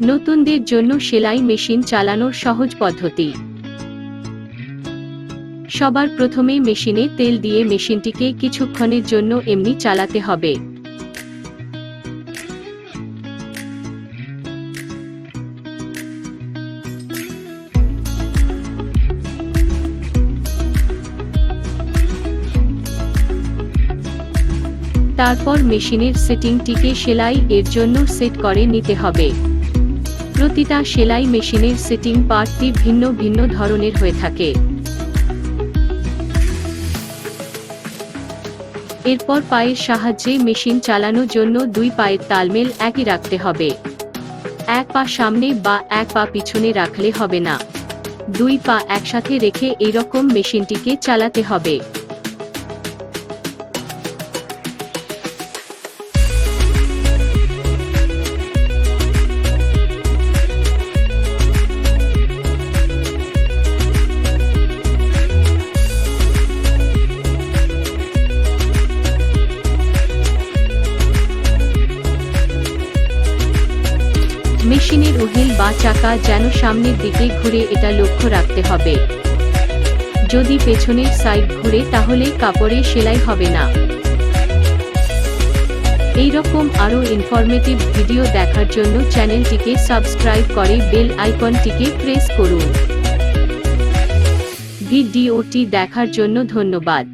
নতুনদের জন্য সেলাই মেশিন চালানোর সহজ পদ্ধতি। সবার প্রথমে মেশিনে তেল দিয়ে মেশিনটিকে কিছুক্ষণের জন্য এমনি চালাতে হবে। তারপর মেশিনের সেটিংটিকে সেলাই এর জন্য সেট করে নিতে হবে। প্রতিটা সেলাই মেশিনের সেটিং পার্টটি ভিন্ন ভিন্ন ধরনের হয়ে থাকে। এরপর পায়ের সাহায্যে মেশিন চালানোর জন্য দুই পায়ের তালমেল একই রাখতে হবে। এক পা সামনে বা এক পা পিছনে রাখলে হবে না। দুই পা একসাথে রেখে এইরকম মেশিনটিকে চালাতে হবে। মেশিনের উহিল বা চাকা যেন সামনের দিকে ঘুরে এটা লক্ষ্য রাখতে হবে। যদি পেছনের সাইড ঘুরে তাহলে কাপড়ে সেলাই হবে না। এই রকম আরও ইনফরমেটিভ ভিডিও দেখার জন্য চ্যানেলটিকে সাবস্ক্রাইব করে বেল আইকনটিকে প্রেস করুন। ভিডিওটি দেখার জন্য ধন্যবাদ।